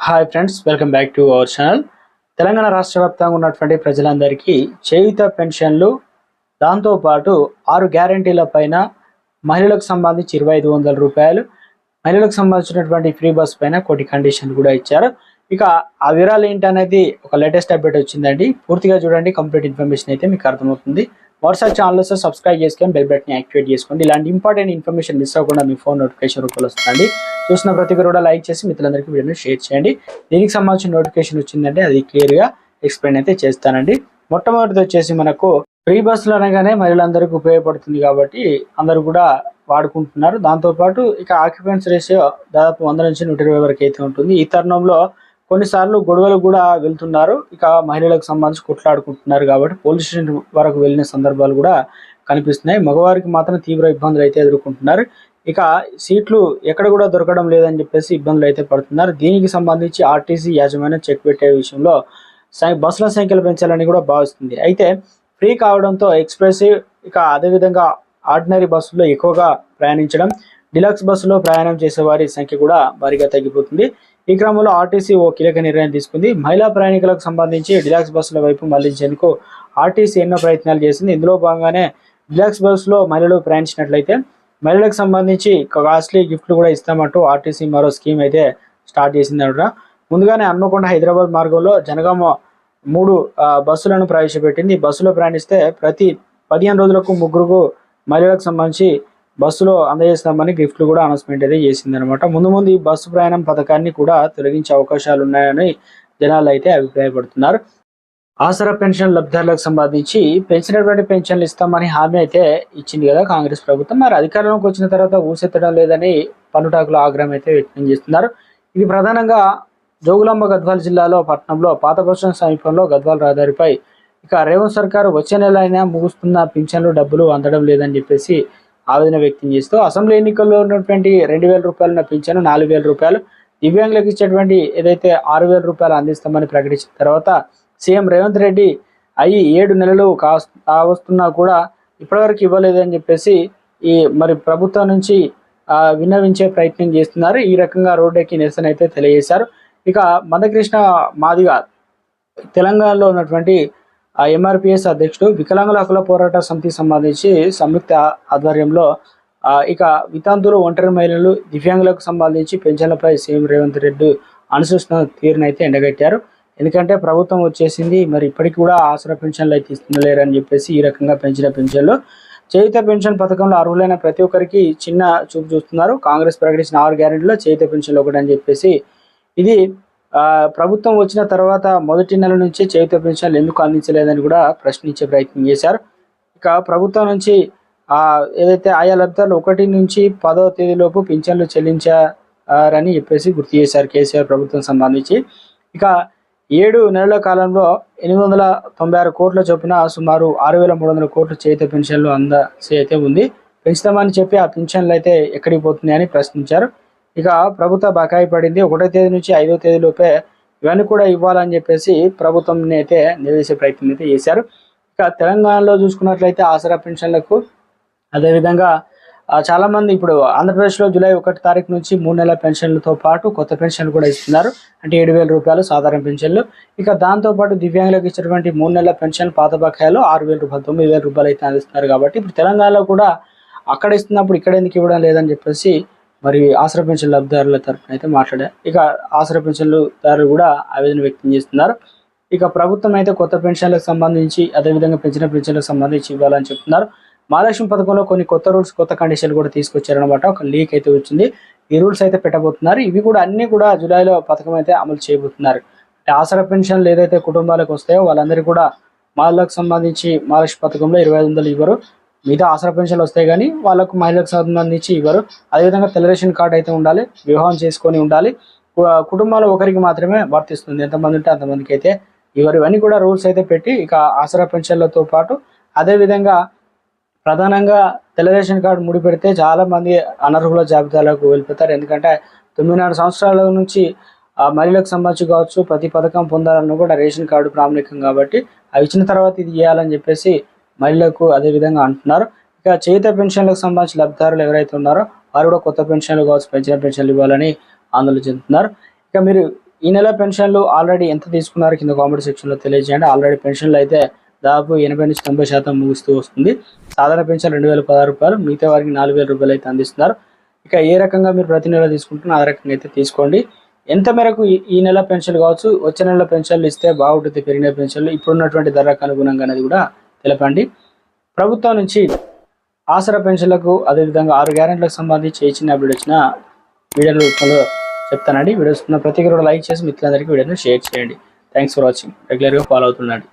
Hi friends welcome back to our channel Telangana రాష్ట్ర వ్యాప్తంగా ఉన్నటువంటి ప్రజలందరికీ చేయుత పెన్షన్లు దాంతోపాటు ఆరు గ్యారంటీల పైన మహిళలకు సంబంధించి ఇరవై ఐదు వందల రూపాయలు మహిళలకు సంబంధించినటువంటి ఫ్రీ బస్ పైన కొన్ని కండిషన్లు కూడా ఇచ్చారు. ఇక ఆ వివరాలు ఏంటనేది ఒక లేటెస్ట్ అప్డేట్ వచ్చిందండి. పూర్తిగా చూడండి కంప్లీట్ ఇన్ఫర్మేషన్ అయితే మీకు అర్థమవుతుంది. వాట్సాప్ ఛానల్స్ సబ్స్క్రైబ్ చేసుకొని బెల్ బెట్ని యాక్టివేట్ చేసుకోండి. ఇలాంటి ఇంపార్టెంట్ ఇన్ఫర్మేషన్ మిస్ అవ్వకుండా మీ ఫోన్ నోటిఫికేషన్ రూపంలో వస్తుంది చూసిన ప్రతి ఒక్కరు కూడా లైక్ చేసి మిత్రులందరికీ వీడియోని షేర్ చేయండి. దీనికి సంబంధించిన నోటిఫికేషన్ వచ్చిందంటే అది క్లియర్గా ఎక్స్ప్లెయిన్ అయితే చేస్తానండి. మొట్టమొదటిది వచ్చేసి మనకు ఫ్రీ బస్సులు అనగానే మహిళలందరికీ ఉపయోగపడుతుంది కాబట్టి అందరూ కూడా వాడుకుంటున్నారు. దాంతోపాటు ఇక ఆక్యుపెన్స్ రేషియో దాదాపు వంద నుంచి నూట ఇరవై వరకు అయితే ఉంటుంది. ఈ తరుణంలో కొన్నిసార్లు గొడవలు కూడా వెళ్తున్నారు. ఇక మహిళలకు సంబంధించి కొట్లాడుకుంటున్నారు కాబట్టి పోలీస్ స్టేషన్ వరకు వెళ్ళిన సందర్భాలు కూడా కనిపిస్తున్నాయి. మగవారికి మాత్రం తీవ్ర ఇబ్బందులు అయితే ఎదుర్కొంటున్నారు. ఇక సీట్లు ఎక్కడ కూడా దొరకడం లేదని చెప్పేసి ఇబ్బందులు అయితే పడుతున్నారు. దీనికి సంబంధించి ఆర్టీసీ యాజమాన్యం చెక్ పెట్టే విషయంలో బస్సుల సంఖ్యలు పెంచాలని కూడా భావిస్తుంది. అయితే ఫ్రీ కావడంతో ఎక్స్ప్రెస్ ఇక అదేవిధంగా ఆర్డినరీ బస్సుల్లో ఎక్కువగా ప్రయాణించడం డిలక్స్ బస్సులో ప్రయాణం చేసే వారి సంఖ్య కూడా భారీగా తగ్గిపోతుంది. ఈ క్రమంలో ఆర్టీసీ ఓ కీలక నిర్ణయం తీసుకుంది. మహిళా ప్రయాణికులకు సంబంధించి డిలక్స్ బస్సుల వైపు మళ్ళించేందుకు ఆర్టీసీ ఎన్నో ప్రయత్నాలు చేసింది. ఇందులో భాగంగానే డిలక్స్ బస్సులో మహిళలు ప్రయాణించినట్లయితే మహిళలకు సంబంధించి కాస్ట్లీ గిఫ్ట్లు కూడా ఇస్తామంటూ ఆర్టీసీ మరో స్కీమ్ అయితే స్టార్ట్ చేసిందట ముందుగానే హన్మకొండ హైదరాబాద్ మార్గంలో జనగామ మూడు బస్సులను ప్రవేశపెట్టింది. బస్సులో ప్రయాణిస్తే ప్రతి పదిహేను రోజులకు ముగ్గురుకు మహిళలకు సంబంధించి బస్సులో అందజేస్తామని గిఫ్ట్లు కూడా అనౌన్స్మెంట్ అయితే చేసింది అనమాట ముందు ముందు ఈ బస్సు ప్రయాణం పథకాన్ని కూడా తొలగించే అవకాశాలు ఉన్నాయని జనాలు అయితే అభిప్రాయపడుతున్నారు. ఆసరా పెన్షన్ లబ్ధిదారులకు సంబంధించి పెంచినటువంటి పెన్షన్లు ఇస్తామని హామీ అయితే ఇచ్చింది కదా కాంగ్రెస్ ప్రభుత్వం. మరి అధికారంలోకి వచ్చిన తర్వాత ఊసెత్తడం లేదని పన్నుటాకుల ఆగ్రహం అయితే వ్యక్తం చేస్తున్నారు. ఇది ప్రధానంగా జోగులాంబ గద్వాల జిల్లాలో పట్టణంలో పాత బస్టాండ్ సమీపంలో గద్వాల రహదారిపై. ఇక రేవంత్ సర్కారు వచ్చే నెల అయినా ముగుస్తున్న పింఛన్లు డబ్బులు అందడం లేదని చెప్పేసి ఆవేదన వ్యక్తం చేస్తూ అసెంబ్లీ ఎన్నికల్లో ఉన్నటువంటి రెండు వేల రూపాయలు పింఛను నాలుగు వేల రూపాయలు దివ్యాంగులకు ఇచ్చేటువంటి ఏదైతే ఆరు వేల రూపాయలు అందిస్తామని ప్రకటించిన తర్వాత సీఎం రేవంత్ రెడ్డి అయ్యి ఏడు నెలలు కావస్తున్నా వస్తున్నా కూడా ఇప్పటివరకు ఇవ్వలేదని చెప్పేసి ఈ మరి ప్రభుత్వం నుంచి విన్నవించే ప్రయత్నం చేస్తున్నారు. ఈ రకంగా రోడ్డెక్కి నిరసన అయితే తెలియజేశారు. ఇక మందకృష్ణ మాదిగా తెలంగాణలో ఉన్నటువంటి ఆ ఎంఆర్పిఎస్ అధ్యక్షుడు వికలాంగుల హక్కుల పోరాట సమితి సంబంధించి సంయుక్త ఆధ్వర్యంలో ఇక వితాంతులు ఒంటరి మహిళలు దివ్యాంగులకు సంబంధించి పెన్షన్లపై సీఎం రేవంత్ రెడ్డి అనుసరిస్తున్న తీరునైతే అయితే ఎండగట్టారు. ఎందుకంటే ప్రభుత్వం వచ్చేసింది మరి ఇప్పటికి కూడా ఆసరా పెన్షన్లు అయితే ఇస్తులేరని చెప్పేసి ఈ రకంగా పెంచిన పెన్షన్లు. చేయుత పెన్షన్ పథకంలో అర్హులైన ప్రతి ఒక్కరికి చిన్న చూపు చూస్తున్నారు. కాంగ్రెస్ ప్రకటించిన ఆరు గ్యారెంటీలో చేయుత పెన్షన్లు ఒకటి అని చెప్పేసి ఇది ప్రభుత్వం వచ్చిన తర్వాత మొదటి నెల నుంచి చేయుత పెన్షన్లు ఎందుకు అందించలేదని కూడా ప్రశ్నించే ప్రయత్నం చేశారు. ఇక ప్రభుత్వం నుంచి ఏదైతే ఆయా లబ్ధాలు ఒకటి నుంచి పదో తేదీలోపు పింఛన్లు చెల్లించారని చెప్పేసి గుర్తు చేశారు కేసీఆర్ ప్రభుత్వం సంబంధించి. ఇక ఏడు నెలల కాలంలో ఎనిమిది వందల తొంభై ఆరు కోట్ల చొప్పున సుమారు ఆరు వేల మూడు వందల కోట్ల చేత పెన్షన్లు అందసి అయితే ఉంది. పెంచుతామని చెప్పి ఆ పెన్షన్లు అయితే ఎక్కడికి పోతున్నాయని ప్రశ్నించారు. ఇక ప్రభుత్వ బకాయి పడింది. ఒకటో తేదీ నుంచి ఐదో తేదీలోపే ఇవన్నీ కూడా ఇవ్వాలని చెప్పేసి ప్రభుత్వం అయితే నిలదీసే ప్రయత్నం అయితే చేశారు. ఇక తెలంగాణలో చూసుకున్నట్లయితే ఆసరా పెన్షన్లకు అదేవిధంగా చాలామంది చాలా మంది ఇప్పుడు ఆంధ్రప్రదేశ్లో జూలై ఒకటి తారీఖు నుంచి మూడు నెలల పెన్షన్లతో పాటు కొత్త పెన్షన్లు కూడా ఇస్తున్నారు. అంటే ఏడు వేల రూపాయలు సాధారణ పెన్షన్లు. ఇక దాంతోపాటు దివ్యాంగులకు ఇచ్చినటువంటి మూడు నెలల పెన్షన్ పాత బకాయిలు ఆరు వేల రూపాయలు తొమ్మిది వేల రూపాయలు అయితే అందిస్తున్నారు కాబట్టి ఇప్పుడు తెలంగాణలో కూడా అక్కడ ఇస్తున్నప్పుడు ఇక్కడ ఎందుకు ఇవ్వడం లేదని చెప్పేసి మరి ఆసరా పెన్షన్ లబ్ధిదారుల తరఫున అయితే మాట్లాడారు ఇక ఆసరా పెన్షన్దారులు కూడా ఆవేదన వ్యక్తం చేస్తున్నారు. ఇక ప్రభుత్వం అయితే కొత్త పెన్షన్లకు సంబంధించి అదేవిధంగా పెంచిన పెన్షన్లకు సంబంధించి ఇవ్వాలని చెప్తున్నారు. మహాలక్ష్మి పథకంలో కొన్ని కొత్త రూల్స్ కొత్త కండిషన్లు కూడా తీసుకొచ్చారనమాట ఒక లీక్ అయితే వచ్చింది. ఈ రూల్స్ అయితే పెట్టబోతున్నారు. ఇవి కూడా అన్ని కూడా జూలైలో పథకం అయితే అమలు చేయబోతున్నారు. అంటే ఆసరా పెన్షన్లు ఏదైతే కుటుంబాలకు వస్తాయో వాళ్ళందరికీ కూడా మహిళలకు సంబంధించి మహాలక్ష్మి పథకంలో ఇరవై ఐదు వందలు ఇవ్వరు. మిగతా ఆసరా పెన్షన్లు వస్తాయి కానీ వాళ్ళకు మహిళలకు సంబంధించి ఇవ్వరు. అదేవిధంగా తెల్ల రేషన్ కార్డు అయితే ఉండాలి వివాహం చేసుకొని ఉండాలి. కు- కుటుంబంలో ఒకరికి మాత్రమే వర్తిస్తుంది. ఎంతమంది ఉంటే అంతమందికి అయితే ఇవ్వరు. ఇవన్నీ కూడా రూల్స్ అయితే పెట్టి ఇక ఆసరా పెన్షన్లతో పాటు అదేవిధంగా ప్రధానంగా తెల్ల రేషన్ కార్డు ముడి పెడితే అనర్హుల జాబితాలకు వెళ్ళిపోతారు. ఎందుకంటే తొమ్మిదిన్నర సంవత్సరాల నుంచి మహిళలకు సంబంధించి కావచ్చు ప్రతి పథకం పొందాలన్నా కూడా రేషన్ కార్డు ప్రాముఖ్యం కాబట్టి అవి ఇచ్చిన తర్వాత ఇది చేయాలని చెప్పేసి మహిళలకు అదే విధంగా అంటున్నారు. ఇక చేత పెన్షన్లకు సంబంధించి లబ్ధిదారులు ఎవరైతే ఉన్నారో వారు కూడా కొత్త పెన్షన్లు కావచ్చు పెంచిన పెన్షన్లు ఇవ్వాలని ఆందోళన చెందుతున్నారు. ఇక మీరు ఈ నెల పెన్షన్లు ఆల్రెడీ ఎంత తీసుకున్నారు? కింద కామెంట్ సెక్షన్లో తెలియజేయండి. ఆల్రెడీ పెన్షన్లు అయితే దాదాపు ఎనభై నుంచి తొంభై శాతం ముగుస్తూ వస్తుంది. సాధారణ పెన్షన్ రెండు వేల పదహారు రూపాయలు మిగతా వారికి నాలుగు వేల రూపాయలు అయితే అందిస్తున్నారు. ఇక ఏ రకంగా మీరు ప్రతి నెల తీసుకుంటున్నా ఆ రకంగా అయితే తీసుకోండి. ఎంత మేరకు ఈ- ఈ నెల పెన్షన్లు కావచ్చు వచ్చే నెల పెన్షన్లు ఇస్తే బాగుంటుంది పెరిగిన పెన్షన్లు ఇప్పుడున్నటువంటి ధరకు అనుగుణంగా అనేది కూడా తెలపండి. ప్రభుత్వం నుంచి ఆసరా పెన్షన్లకు అదేవిధంగా ఆరు గ్యారెంట్లకు సంబంధించి ఇచ్చిన చిన్న అప్డేట్ వచ్చిన వీడియోలో రూపంలో చెప్తానండి. వీడియోస్ ఉన్న ప్రతి ఒక్కరు కూడా లైక్ చేసి మిత్రులందరికీ వీడియోని షేర్ చేయండి. Thanks for watching. రెగ్యులర్గా ఫాలో అవుతుండండి.